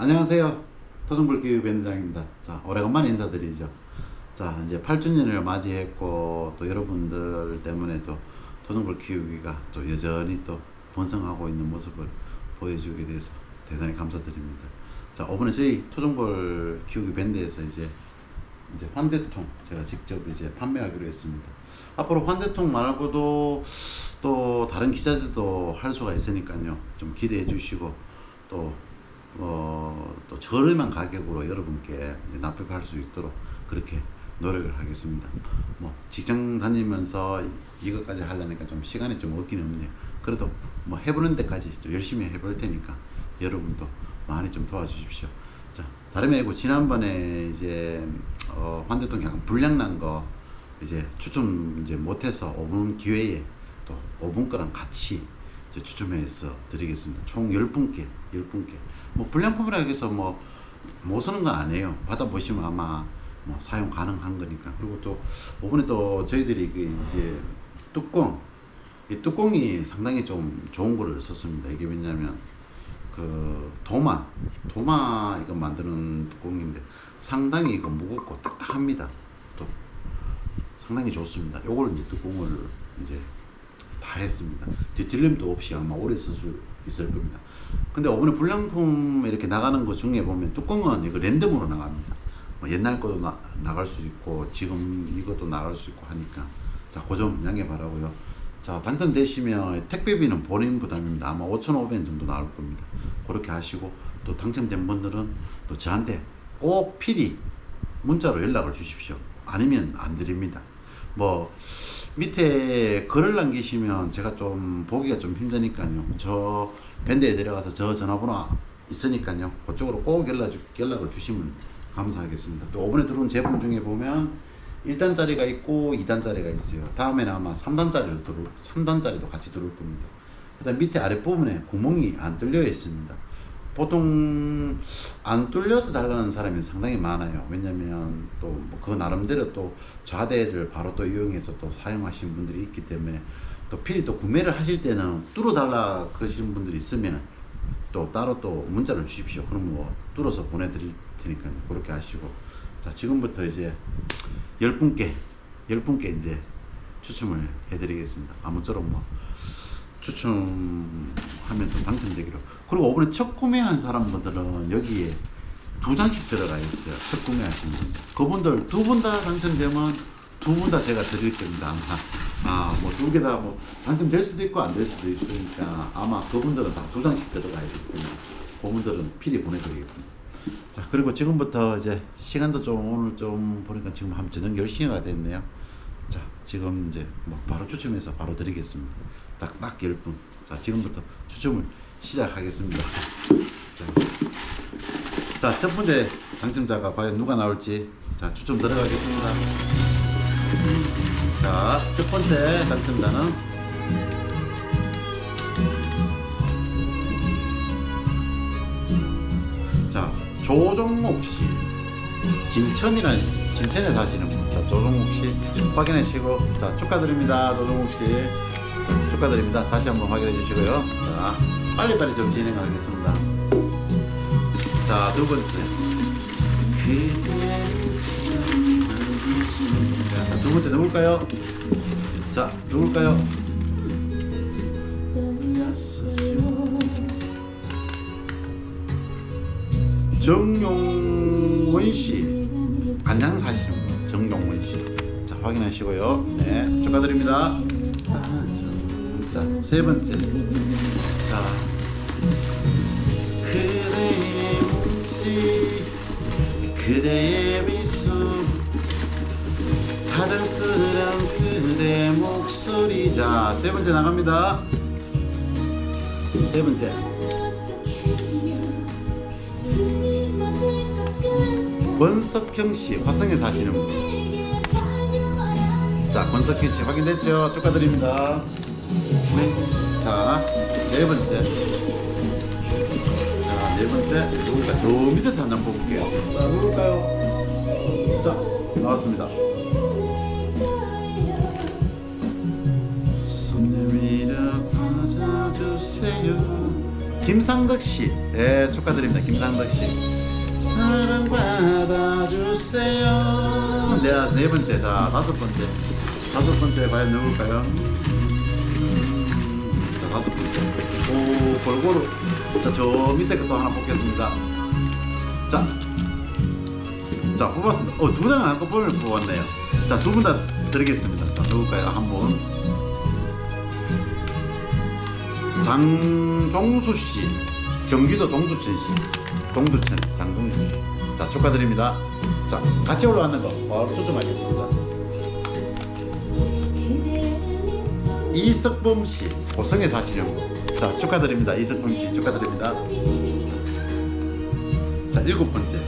안녕하세요. 토종불 교육밴드장입니다. 자, 오래간만에 인사드리죠. 자, 이제 8주년을 맞이했고, 또 여러분들 때문에 또 토종불 키우기가 또 여전히 또 번성하고 있는 모습을 보여주게 돼서 대단히 감사드립니다. 자, 이번에 저희 토종불 키우기 밴드에서 이제 이제 환대통 제가 직접 이제 판매하기로 했습니다. 앞으로 환대통 말고도 또 다른 기자들도 할 수가 있으니까요. 좀 기대해 주시고 또 어, 또 저렴한 가격으로 여러분께 납품할 수 있도록 그렇게 노력을 하겠습니다. 뭐 직장 다니면서 이것까지 하려니까 좀 시간이 좀 없긴 없네요. 그래도 뭐 해보는 데까지 좀 열심히 해볼 테니까 여러분도 많이 좀 도와주십시오. 자, 다름이 아니고 지난번에 이제 어, 환대통 약간 불량 난 거 이제 추첨 이제 못해서 5분 기회에 또 5분 거랑 같이 추첨해서 드리겠습니다. 총 10분께, 10분께. 뭐 불량품이라 해서 뭐 못 쓰는 건 아니에요. 받아보시면 아마 뭐 사용 가능한 거니까. 그리고 또 이번에 또 저희들이 그 이제 뚜껑, 이 뚜껑이 상당히 좀 좋은 거를 썼습니다. 이게 왜냐면 그 도마, 도마 이거 만드는 뚜껑인데 상당히 이거 무겁고 딱딱합니다. 또 상당히 좋습니다. 요걸 이제 뚜껑을 이제 다 했습니다. 뒤틀림도 없이 아마 오래 쓸 수 있을 겁니다. 근데 이번에 불량품 이렇게 나가는 것 중에 보면 뚜껑은 이거 랜덤으로 나갑니다. 뭐 옛날 것도 나, 나갈 수 있고 지금 이것도 나갈 수 있고 하니까 자, 그 점 양해 바라고요. 자, 당첨되시면 택배비는 본인 부담입니다. 아마 5,500원 정도 나올 겁니다. 그렇게 하시고 또 당첨된 분들은 또 저한테 꼭 필히 문자로 연락을 주십시오. 아니면 안 드립니다. 뭐 밑에 글을 남기시면 제가 좀 보기가 좀 힘드니까요. 저 밴드에 내려가서 저 전화번호 있으니까요. 그쪽으로 꼭 연락, 주- 연락을 주시면 감사하겠습니다. 또 이번에 들어온 제품 중에 보면 1단짜리가 있고 2단짜리가 있어요. 다음에는 아마 3단짜리로 들어올, 3단짜리도 같이 들어올 겁니다. 그다음 밑에 아랫부분에 구멍이 안 뚫려 있습니다. 보통 안 뚫려서 달라는 사람이 상당히 많아요. 왜냐면 또 그 나름대로 또 좌대를 바로 또 이용해서 또 사용하시는 분들이 있기 때문에 또 필히 또 구매를 하실 때는 뚫어 달라 그러시는 분들이 있으면 또 따로 또 문자를 주십시오. 그럼 뭐 뚫어서 보내드릴 테니까 그렇게 하시고 자 지금부터 이제 열 분께 열 분께 이제 추첨을 해드리겠습니다. 아무쪼록 뭐 추첨하면 좀 당첨되기로. 그리고 이번에 첫 구매한 사람들은 여기에 두 장씩 들어가 있어요. 첫 구매하신 분들. 그분들 두 분 다 당첨되면 두 분 다 제가 드릴 겁니다. 아마. 아, 뭐 두 개 다뭐 당첨될 수도 있고 안 될 수도 있으니까 아마 그분들은 다 두 장씩 되기 때문에 그분들은 필히 보내드리겠습니다. 자, 그리고 지금부터 이제 시간도 좀 오늘 좀 보니까 지금 한 저녁 10시가 됐네요. 자, 지금 이제 뭐 바로 추첨해서 바로 드리겠습니다. 딱, 딱 10분. 자, 지금부터 추첨을 시작하겠습니다. 자, 자, 첫 번째 당첨자가 과연 누가 나올지. 자, 추첨 들어가겠습니다. 자, 첫 번째 당첨자는 자, 조종목 씨. 진천이라는 진천에 사시는 분. 자, 조종욱 씨 확인하시고 자, 축하드립니다. 조종욱 씨. 자, 축하드립니다. 다시 한번 확인해 주시고요. 자, 빨리빨리 좀 진행하겠습니다. 자, 두 번째. 자, 자, 두 번째 누굴까요? 자, 누굴까요? 정용원 씨. 안양 사시는 분. 정용원 씨. 자, 확인하시고요. 네, 축하드립니다. 자, 세 번째. 자, 그대의 묵시, 그대의 미소, 다정스런 그대 목소리. 자, 세 번째 나갑니다. 세 번째. 권석형 씨, 화성에 사시는 분. 자, 권석형 씨 확인됐죠? 축하드립니다. 네. 자, 네 번째. 자, 네 번째. 누굴까? 저 밑에서 한장 뽑을게요. 자, 누굴까요? 자, 나왔습니다. 김상덕 씨. 네. 예, 축하드립니다. 김상덕 씨. 사랑 받아 주세요. 네, 네 번째, 자 다섯 번째, 다섯 번째 과연 누굴까요? 자 다섯 번째. 오 골고루. 자 저 밑에 것도 하나 뽑겠습니다. 자, 자 뽑았습니다. 어, 두 장을 한꺼번에 뽑았네요. 자, 두 분 다 드리겠습니다. 자, 누굴까요? 한 분. 장종수 씨, 경기도 동두천 씨, 동두천 장종수 씨. 자, 축하드립니다. 자, 같이 올라왔는 거 바로 초점하겠습니다. 이석범 씨, 고성에 사시는 분. 자, 축하드립니다. 이석범 씨, 축하드립니다. 자, 일곱 번째.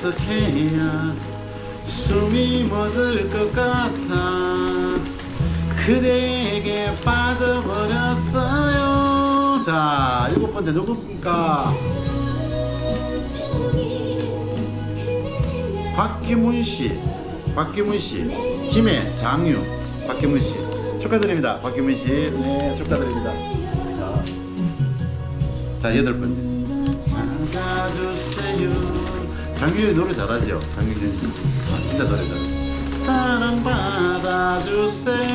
어떻게 해야 숨이 멎을 것 같아 그대에게 빠져버렸어요 자 일곱 번째 누굽니까 곽기문 씨 곽기문 씨 김해 장유 곽기문 씨 축하드립니다. 곽기문 씨네 축하드립니다. 자, 자 여덟 번째. 찾아주세요. 장윤이 노래 잘하죠? 장윤이 아, 진짜 노래 잘해 사랑 받아주세요.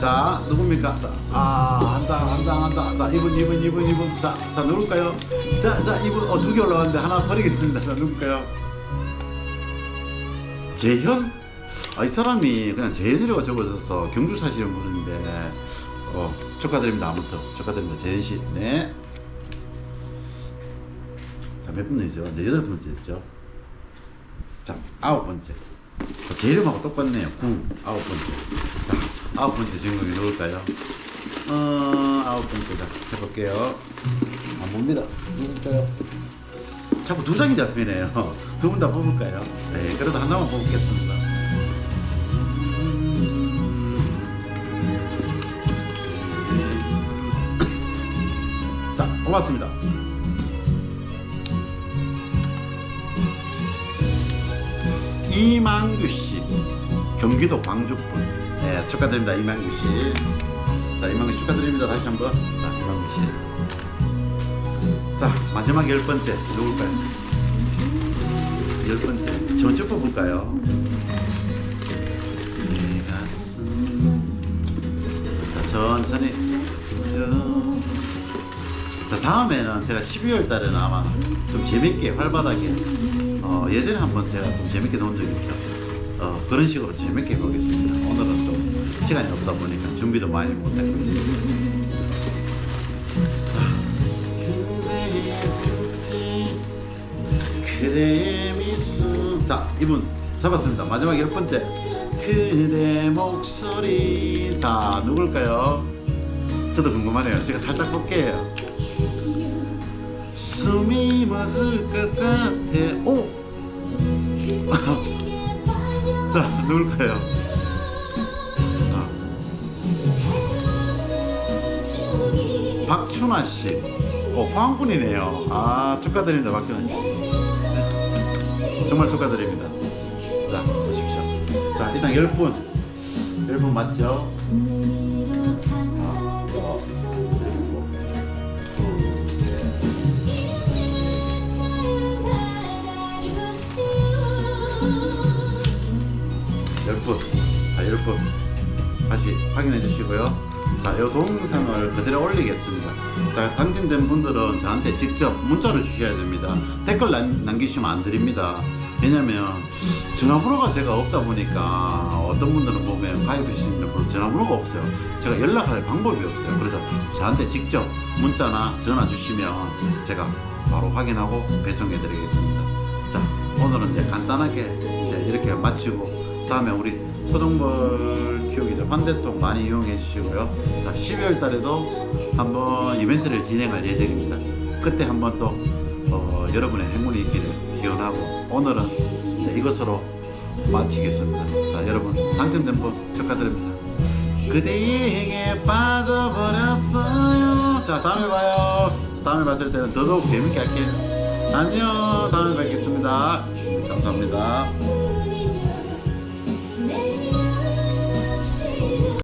자 누굽니까? 자, 아, 아한장한장한장자 이분 이분 이분 이분. 자 자 누굴까요? 자 자 이분 어 두 개 올라왔는데 하나 버리겠습니다. 자 누굴까요? 재현 아, 이 사람이 그냥 재현이라고 적어져서 경주 사시는 분인데 어, 축하드립니다 아무튼 축하드립니다 재현 씨 네. 자, 몇 번째죠? 네, 여덟 번째죠? 자, 아홉 번째. 어, 제 이름하고 똑같네요. 구, 아홉 번째. 자, 아홉 번째 주인공이 누굴까요? 어, 아홉 번째. 자, 해볼게요. 안 봅니다. 누굴까요? 자꾸 두 장이 잡히네요. 두 분 다 뽑을까요? 네, 그래도 하나만 뽑겠습니다. 자, 뽑았습니다. 이만규 씨, 경기도 광주분. 네, 축하드립니다, 이만규 씨. 자, 이만규 씨 축하드립니다. 다시 한번. 자, 이만규 씨. 자, 마지막 열 번째 누굴까요? 열 번째. 전체 뽑을까요? 자, 천천히. 자, 다음에는 제가 12월 달에는 아마 좀 재밌게 활발하게 어, 예전에 한번 제가 좀 재밌게 놓은 적이 있죠. 어, 그런 식으로 재밌게 해보겠습니다. 오늘은 좀 시간이 없다 보니까 준비도 많이. 자, 그대의 미소. 자, 이분 잡았습니다. 마지막 열 번째. 그대 목소리. 자, 누굴까요? 저도 궁금하네요. 제가 살짝 볼게요. 숨이 멎을 것 같아. 오! 자, 누굴까요? 자, 박춘아 씨. 어, 포항분이네요. 아, 축하드립니다, 박춘아 씨. 자, 정말 축하드립니다. 자, 보십시오. 자, 이상 10분. 10분 맞죠? 자, 열 분. 다시 확인해 주시고요. 자, 이 동영상을 그대로 올리겠습니다. 자, 당첨된 분들은 저한테 직접 문자로 주셔야 됩니다. 댓글 남, 남기시면 안 드립니다. 왜냐면 전화번호가 제가 없다 보니까 어떤 분들은 보면 가입해 주시는 분 전화번호가 없어요. 제가 연락할 방법이 없어요. 그래서 저한테 직접 문자나 전화 주시면 제가 바로 확인하고 배송해 드리겠습니다. 자, 오늘은 이제 간단하게 이제 이렇게 마치고 다음에 우리 토종벌 키우기들 환대통 많이 이용해 주시고요. 자, 12월 달에도 한번 이벤트를 진행할 예정입니다. 그때 한번 또 어, 여러분의 행운이 있기를 기원하고 오늘은 이제 이것으로 마치겠습니다. 자, 여러분 당첨된 분 축하드립니다. 그대에게 빠져버렸어요. 자, 다음에 봐요. 다음에 봤을 때는 더더욱 재밌게 할게요. 안녕. 다음에 뵙겠습니다. 감사합니다.